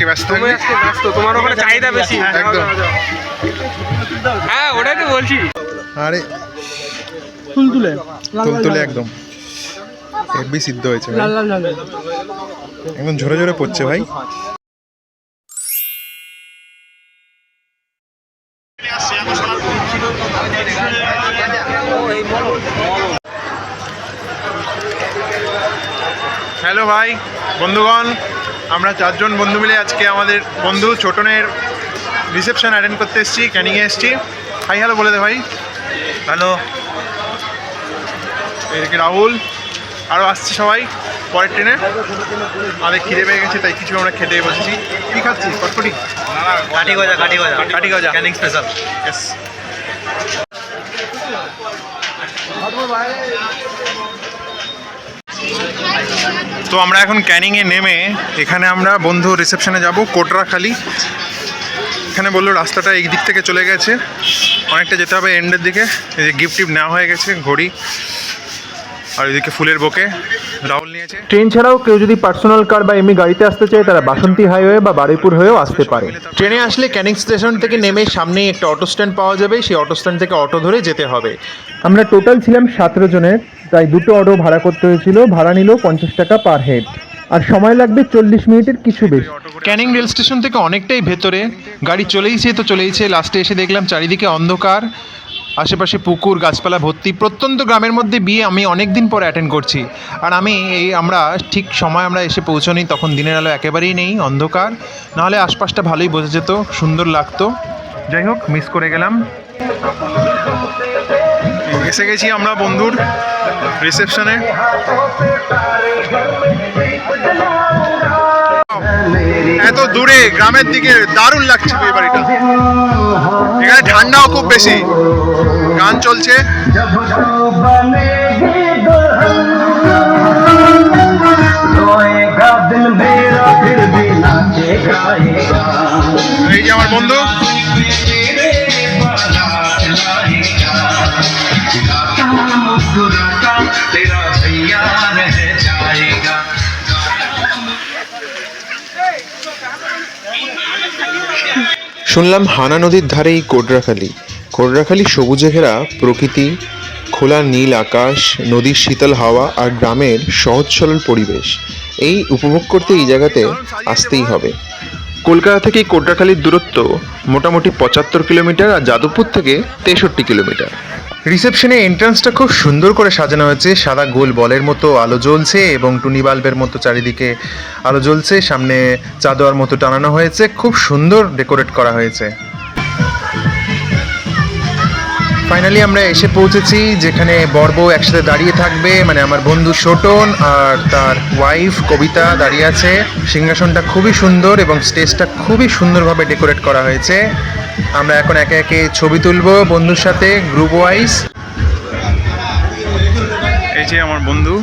আজকে ব্যস্ত তুমি আজকে ব্যস্ত তোমার ওখানে চাহিদা বেশি। একদম। হ্যাঁ ওটাই তো বলছি। আরে তুলতুলে। তুলতুলে একদম। হেভি সিদ্ধ হয়েছে। লাল লাল লাল। একদম ঝরে ঝরে পড়ছে ভাই। হ্যালো ভাই বন্ধুগণ। আমরা চারজন বন্ধু মিলে আজকে আমাদের বন্ধু ছোটনের রিসেপশন অ্যাটেন্ড করতে এসেছি ক্যানিংয়ে এসেছি। হাই হ্যালো বলে দে ভাই। হ্যালো এদিকে রাহুল? আরও আসছে সবাই পরের ট্রেনে আমাদের খিদে পেয়ে গেছে তাই কিছু আমরা খেতে বসেছি। কী খাচ্ছিস? কটকটি? কাঠি গজা কাঠি গজা। কাঠি গজা। Canning special Yes. তো আমরা এখন ক্যানিংয়ে নেমে এখানে আমরা বন্ধু রিসেপশনে যাব, কোটরাখালি। এখানে বলল রাস্তাটা এই দিক থেকে চলে গেছে। অনেকটা যেতে হবে এন্ডের দিকে। এই যে গিফট টিফট নেওয়া হয়ে গেছে, ঘড়ি। আর এদিকে ফুলের বুকে রাহুল নিয়েছে। ট্রেন ছাড়াও কেউ যদি পার্সোনাল কার বা এমনি গাড়িতে আসতে চায় তারা বাসন্তী হাইওয়ে বা বারুইপুর হয়েও আসতে পারে। ট্রেনে আসলে ক্যানিং স্টেশন থেকে নেমে সামনেই একটা অটো স্ট্যান্ড পাওয়া যাবে সেই অটো স্ট্যান্ড থেকে অটো ধরে যেতে হবে। আমরা টোটাল ছিলাম সতেরো জনের তাই দুটো অটো ভাড়া করতে হয়েছিল ভাড়া নিল পঞ্চাশ টাকা পার হেড। আর সময় লাগবে চল্লিশ মিনিটের কিছু বেশি। ক্যানিং রেল স্টেশন থেকে অনেকটাই ভেতরে গাড়ি চলেইছে তো চলেইছে লাস্টে এসে দেখলাম চারিদিকে অন্ধকার। আশেপাশে পুকুর, গাছপালা ভর্তি, প্রত্যন্ত গ্রামের মধ্যে বিয়ে আমি অনেক দিন পর অ্যাটেন্ড করছি। আর আমি এই আমরা ঠিক সময় আমরা এসে পৌঁছনি, তখন দিনের আলো একেবারেই নেই, অন্ধকার। নাহলে আশপাশটা ভালোই বোঝা যেত, সুন্দর লাগতো। যাই হোক মিস করে গেলাম। এসে গেছি আমরা বন্ধুর রিসেপশনে এত দূরে গ্রামের দিকে দারুণ লাগছে এই বাড়িটা। এখানে ঠান্ডাও খুব বেশি। গান চলছে। শুনলাম হানা নদীর ধারেই কোডরাখালি কোডরাখালি সবুজে ঘেরা প্রকৃতি, খোলা নীল আকাশ, নদীর শীতল হাওয়া আর গ্রামের সহজ সরল পরিবেশ। এই উপভোগ করতে এই জায়গাতে আসতেই হবে। কলকাতা থেকে কোডরাখালির দূরত্ব মোটামুটি পঁচাত্তর কিলোমিটার আর যাদবপুর থেকে তেষট্টি কিলোমিটার। রিসেপশনে এন্ট্রান্সটা খুব সুন্দর করে সাজানো হয়েছে। সাদা গোল বলের মতো আলো জ্বলছে এবং টুনি বাল্বের মতো চারিদিকে আলো জ্বলছে। সামনে চাদোয়ার মতো টানানো হয়েছে। খুব সুন্দর ডেকোরেট করা হয়েছে। ফাইনালি আমরা এসে পৌঁছেছি যেখানে বর্ব একসাথে দাঁড়িয়ে থাকবে। মানে আমার বন্ধু শোটন আর তার ওয়াইফ কবিতা দাঁড়িয়ে আছে। সিংহাসনটা খুবই সুন্দর এবং স্টেজটা খুবই সুন্দরভাবে ডেকোরেট করা হয়েছে। আমরা এখন একে একে ছবি তুলবো বন্ধুর সাথে গ্রুপ ওয়াইজ এই যে আমার বন্ধু।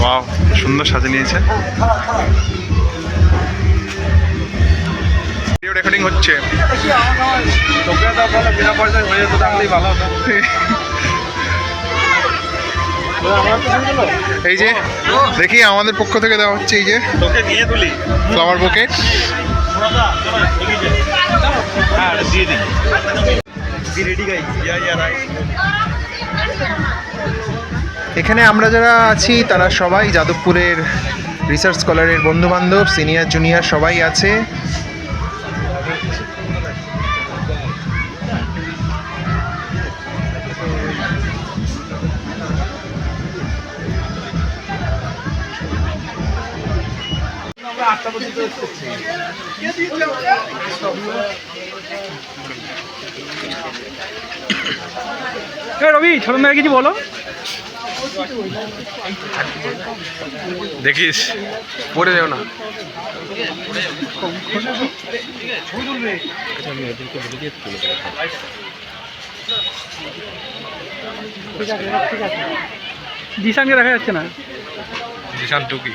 ওয়াও সুন্দর সাজে নিয়েছে। ভিডিও রেকর্ডিং হচ্ছে। তোকে তো বলে বিনা পয়সায় হয়ে যেত থাকলেই ভালো হতো। এই যে দেখি আমাদের পক্ষ থেকে দেওয়া হচ্ছে এই যে ফ্লাওয়ার বুকেট হ্যাঁ এখানে আমরা যারা আছি তারা সবাই যাদবপুরের রিসার্চ স্কলারের বন্ধু বান্ধব সিনিয়র জুনিয়র সবাই আছে। রবি ছোটন দাদা কিছু বলো। দেখিস পড়ে যাও না। জিসানকে দেখা যাচ্ছে না। জিশান টুকি।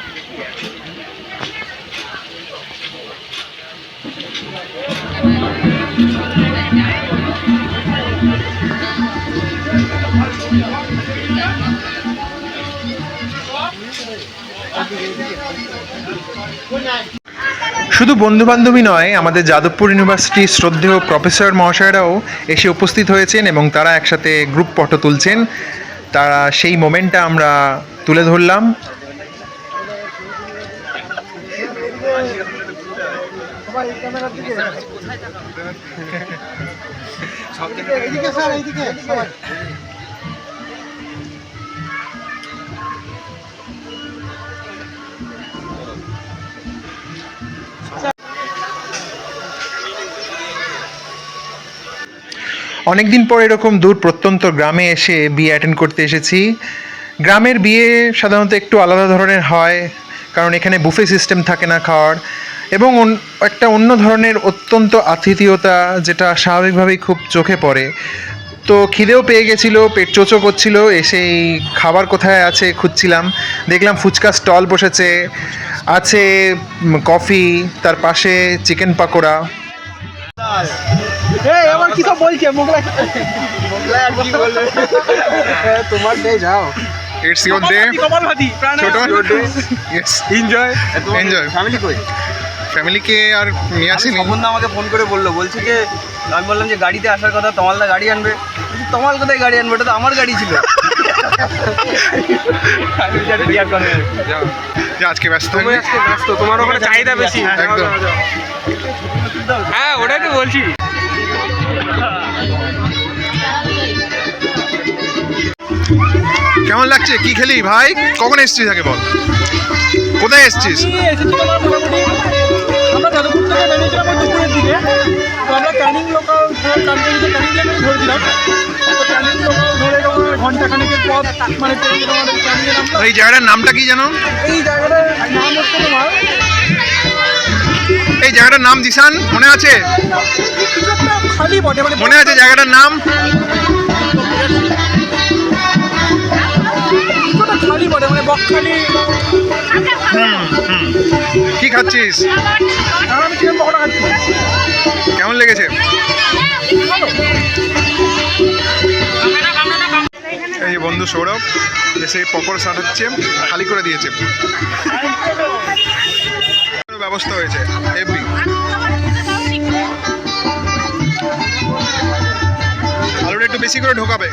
শুধু বন্ধু বান্ধবী নয়, আমাদের যাদবপুর ইউনিভার্সিটির শ্রদ্ধেয় প্রফেসর মহাশয়রাও এসে উপস্থিত হয়েছেন এবং তারা একসাথে গ্রুপ ফটো তুলছেন। তারা সেই মোমেন্টটা আমরা তুলে ধরলাম। অনেকদিন পর এরকম দূর প্রত্যন্ত গ্রামে এসে বিয়ে অ্যাটেন্ড করতে এসেছি। গ্রামের বিয়ে সাধারণত একটু আলাদা ধরনের হয়, কারণ এখানে বুফে সিস্টেম থাকে না খাওয়ার। এবং একটা অন্য ধরনের অত্যন্ত আতিথেয়তা যেটা স্বাভাবিকভাবেই খুব চোখে পড়ে। তো খিদেও পেয়ে গেছিল পেট চোচো করছিল এসে এই খাবার কোথায় আছে খুঁজছিলাম। দেখলাম ফুচকা স্টল বসেছে আছে কফি তার পাশে চিকেন পাকোড়া। আমার কি সব বলছে? মোগলাই। ইটস ছোট ইয়েস এনজয় এনজয় ফ্যামিলি কই? ফ্যামিলিকে আর নিয়ে আসিনি? তখন আমাকে ফোন করে বলল বলছে যে আমি বললাম যে গাড়িতে আসার কথা তমালদা গাড়ি আনবে। তমাল কোথায় গাড়ি আনবে? ওটা তো আমার গাড়ি ছিল। আজকে ব্যস্ত। থাকবি ব্যস্ত তোমার ওখানে চাহিদা বেশি। একদম। হ্যাঁ ওটাই তো বলছি। কেমন লাগছে? কি খেলি? ভাই কখন এসছিস আগে বল? কোথায় এসছিস? আমরা যাদবপুর থেকে নেমেছিলাম ওই দুপুরের দিকে। তো আমরা ক্যানিং লোকাল কান্ট্রিতে ক্যানিং ধরেছিলাম। তো ক্যানিং লোকাল ধরে তোমার ঘণ্টা খানেকের পথ মানে ট্রেনে তোমাদের ক্যানিংয়ে নামলাম এই জায়গাটার নামটা কি জানো? এই জায়গাটার নাম হচ্ছে তোমার এই জায়গাটার নাম দিশান মনে আছে? খালি বটে মানে মনে আছে জায়গাটার নাম? খালি বটে মানে বকখালি। কি খাচ্ছিস? কেমন লেগেছে? এই বন্ধু সৌরভ, এসে পকড় সাটাচ্ছে খালি করে দিয়েছে। ব্যবস্থা হয়েছে এফবি আলুটা একটু বেশি করে ঢোকাবে।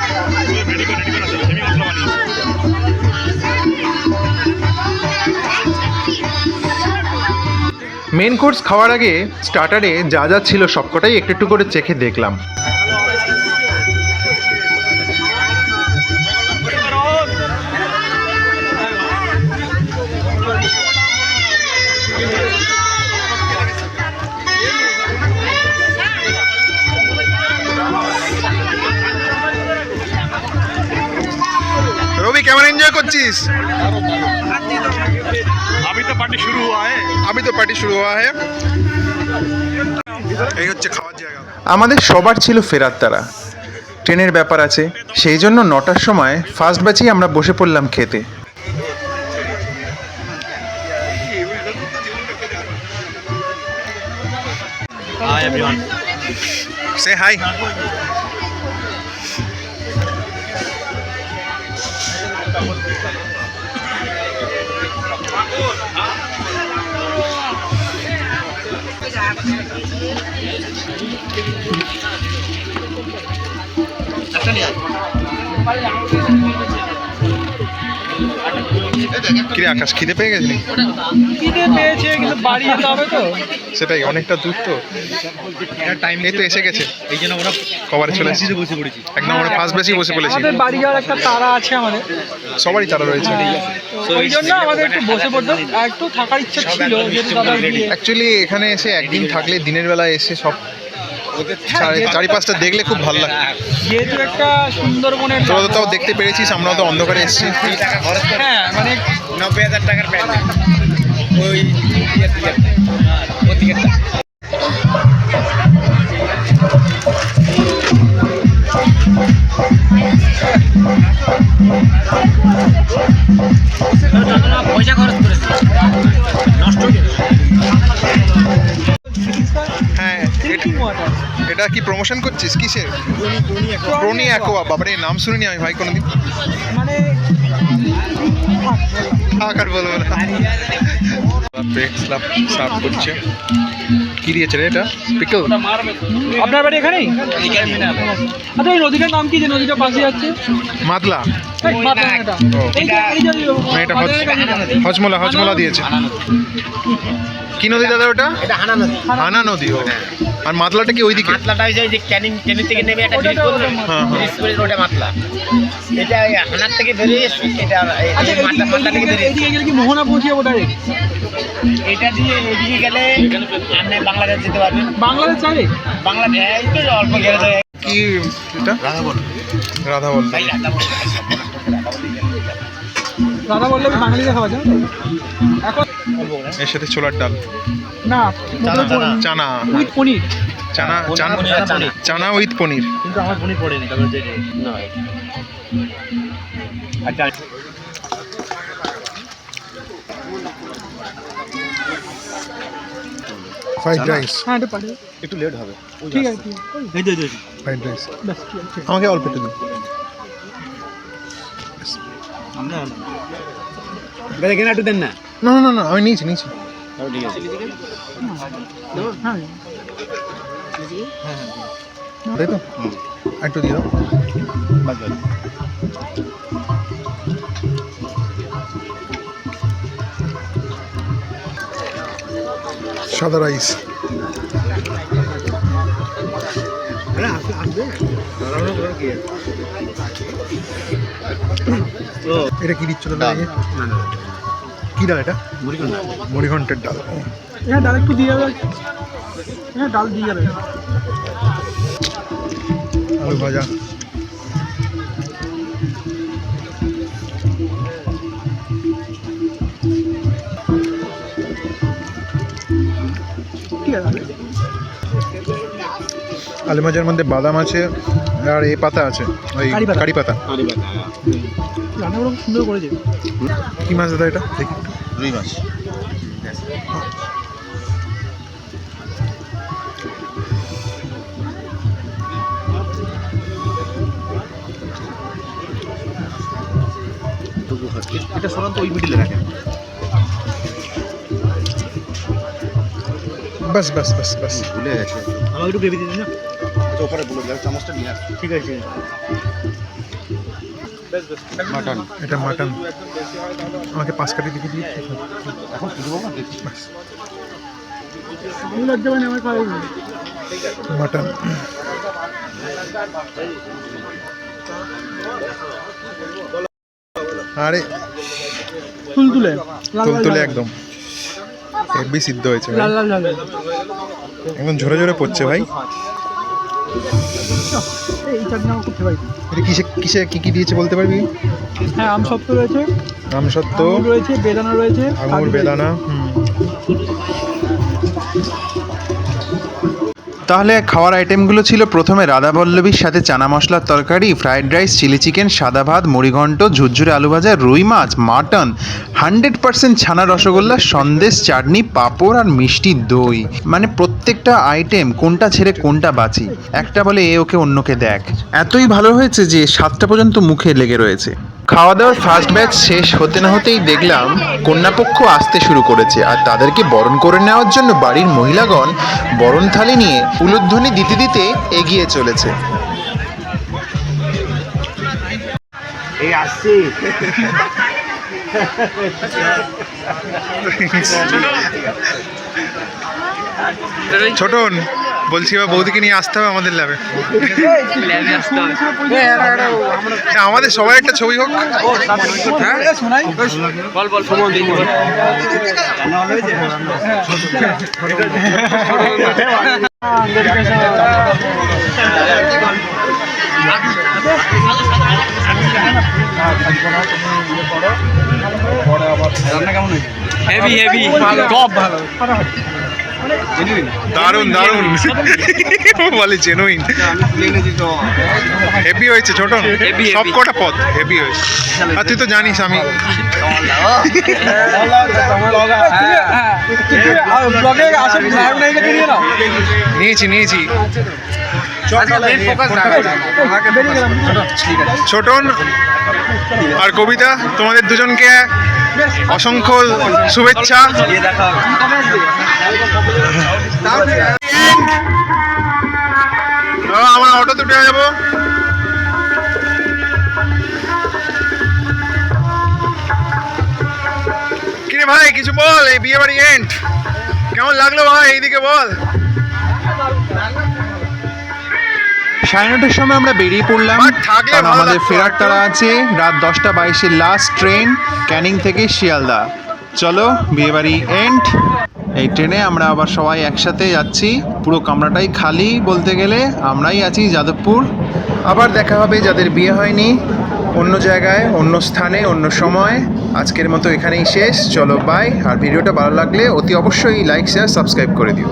মেন কোর্স খাওয়ার আগে স্টার্টারে যা যা ছিল সবকটাই একটু একটু করে চেখে দেখলাম। রবি, কেমন এনজয় করছিস? আমি তো পার্টি শুরু হয় তো পার্টি শুরু হওয়া হ্যাঁ। এই হচ্ছে খাওয়ার জায়গা। আমাদের সবার ছিল ফেরার তারা। ট্রেনের ব্যাপার আছে। সেই জন্য নটার সময় ফার্স্ট ব্যাচেই আমরা বসে পড়লাম খেতে। সে হাই কিরে আকাশ খিদে পেয়ে গেছিলি খিদে পেয়েছে কিন্তু বাড়ি যেতে হবে তো। সেটাই অনেকটা দূর তো। টাইম এই তো এসে গেছে। এই জন্য আমরা কভারে চলে এসেছি বসে পড়েছি। একদম আমরা ফার্স্ট বেশি বসে পড়েছি। আমাদের বাড়ি যাওয়ার একটা তারা আছে আমাদের। সবারই তারা রয়েছে। ওই জন্য আমাদের একটু বসে একটু থাকার ইচ্ছা ছিল অ্যাকচুয়ালি এখানে এসে একদিন থাকলে দিনের বেলা এসে সব চারিপাশটা দেখলে খুব ভালো লাগে। যেহেতু একটা সুন্দরবনের তোরা তো তাও দেখতে পেরেছিস আমরা তো অন্ধকারে এসেছি। হ্যাঁ মানে নব্বই হাজার টাকার ওই ইয়ে থেকে ও এটা কি প্রমোশন করছিস? কিসের? প্রনি অ্যাকোয়া বাবারে নাম শুনিনি আমি ভাই কোনোদিন। মানে থাক আর বলব না। সার্ভ করছে। কি দিয়েছে রে এটা? পিকল আপনার বাড়ি এখানেই? আচ্ছা এই নদীটার নাম কি যে নদীটা পাশে যাচ্ছে? মাতলা এই মাথা এটা। ও। এই যে- এই যে না, এটা হজ- মাথার- হজমোলা হজমোলা দিয়েছে। কি নদী দাদা ওটা? হানা নদী। হানা নদী ও। আর মাতলাটা কি ওইদিকে? মাতলাটা ওই যে ক্যানিং ক্যানিং থেকে নেমে একটা ব্রিজ ওটা মাতলা। হ্যাঁ, হ্যাঁ। ব্রিজ করে ওটা মাতলা। এটা হানার থেকে বেরিয়ে এসে এটা আচ্ছা মাতলা মাতলা থেকে বেরিয়ে এইদিকে গেলে কি মোহনা পৌঁছে যাব ডাইরেক্ট এটা দিয়ে এদিকে গেলে আপনি বাংলাদেশ যেতে পারবেন। বাংলাদেশ চাইলে বাংলাদেশ এই তো অল্প গেলে তো কি এটা? রাধা বল ভাই রাস্তা বলে দাদা বললে আমি খাওয়া যায় এখন এর সাথে ছোলার ডাল। না চানা with paneer. Chana chana chana. Chana with পনির। কিন্তু আমার মনে পড়েনি কারণ যে না আচ্ছা ফ্রাইড রাইস হ্যাঁ এটা পাঠিয়ে একটু লেট হবে। ঠিক আছে এই ফ্রাইড রাইস আমাকে অল্প একটু দিন। আমরা এখানে একটু দেন না। না না না না আমি নিয়েছি নিয়েছি। ঠিক আছে। হ্যাঁ তাই তো? একটু দিয়ে দাও। সাদা রাইস। এটা কি দিচ্ছ? কি ডাল এটা? মুড়িঘণ্টের ডাল। হ্যাঁ ডাল একটু দিয়ে যাবে হ্যাঁ ডাল দিয়ে যাবে আলু ভাজা। আলু ভাজার মধ্যে বাদাম আছে আর এ পাতা আছে ওই কারি পাতা। কারি পাতা। রান্নাগুলো সুন্দর করেছে। কি মাছ দাদা এটা? দেখি। একটু। রুই মাছ। এটা সরান তো ওই মিডিলে রাখেন। বাস বাস বাস বাস। ভুলে গেছে। আমাকে একটু গ্রেভি দিন না? ওপরে বলে দাও চামচটা নিয়ে ঠিক আছে। মাটন এটা মাটন আমাকে পাঁচ কাটি দিকে দিয়ে এখন। মাটন আরে তুলতুলে তুলতুলে একদম। হেভি সিদ্ধ হয়েছে একদম ঝরে ঝরে পড়ছে ভাই। এই চাটনি আমার খুব ফেভারিট এটা কিসে কিসে কি কি দিয়েছে বলতে পারবি? হ্যাঁ আম সত্ত্ব রয়েছে। আমসত্ত্ব আঙুর রয়েছে বেদানা রয়েছে। আঙুর বেদানা হুম। তাহলে খাওয়ার আইটেমগুলো ছিল প্রথমে রাধাবল্লভীর সাথে চানা মশলার তরকারি ফ্রাইড রাইস চিলি চিকেন সাদা ভাত মুড়িঘণ্ট ঝুরঝুরে আলু ভাজা, রুই মাছ মাটন হান্ড্রেড পার্সেন্ট ছানা রসগোল্লা, সন্দেশ, চাটনি, পাঁপড় আর মিষ্টি দই। মানে প্রত্যেকটা আইটেম কোনটা ছেড়ে কোনটা বাঁচি। একটা বলে এ ওকে, অন্যকে দেখ। এতই ভালো হয়েছে যে সাতটা পর্যন্ত মুখে লেগে রয়েছে। খাওয়া দাওয়ার ফার্স্ট ব্যাচ শেষ হতে না হতেই দেখলাম, কন্যাপক্ষ আসতে শুরু করেছে। আর তাদেরকে বরণ করে নেওয়ার জন্য বাড়ির মহিলাগণ বরণ থালি নিয়ে উলুধ্বনি দিতে দিতে এগিয়ে চলেছে। এই আসছি। ছোটন বলছি এবার বৌদিকে নিয়ে আসতে হবে আমাদের ল্যাবে। আমাদের সবাই একটা ছবি হোক। হয়েছে হেভি হেভি দারুণ দারুণ। বলে জেনুইন হেভি হয়েছে ছোট। সব কটা পথ হেভি হয়েছে। আর তুই তো জানিস আমি। নিয়েছি নিয়েছি। ছোটন আর কবিতা তোমাদের দুজনকে অসংখ্য শুভেচ্ছা। আমার অটো দুটো যাব। কিরে ভাই কিছু বল এই বিয়ে বাড়ি এন্ড কেমন লাগল ভাই এইদিকে বল। সাড়ে নটার সময় আমরা বেরিয়ে পড়লাম কারণ আমাদের ফেরার। তারা আছে। রাত দশটা বাইশের লাস্ট ট্রেন ক্যানিং থেকে শিয়ালদা। চলো বিয়েবাড়ি এন্ড এই ট্রেনে আমরা আবার সবাই একসাথে যাচ্ছি। পুরো কামরাটাই খালি বলতে গেলে আমরাই আছি যাদবপুর। আবার দেখা হবে যাদের বিয়ে হয়নি। অন্য জায়গায় অন্য স্থানে অন্য সময়। আজকের মতো এখানেই শেষ। চলো বাই আর ভিডিওটা ভালো লাগলে অতি অবশ্যই লাইক শেয়ার সাবস্ক্রাইব করে দিও।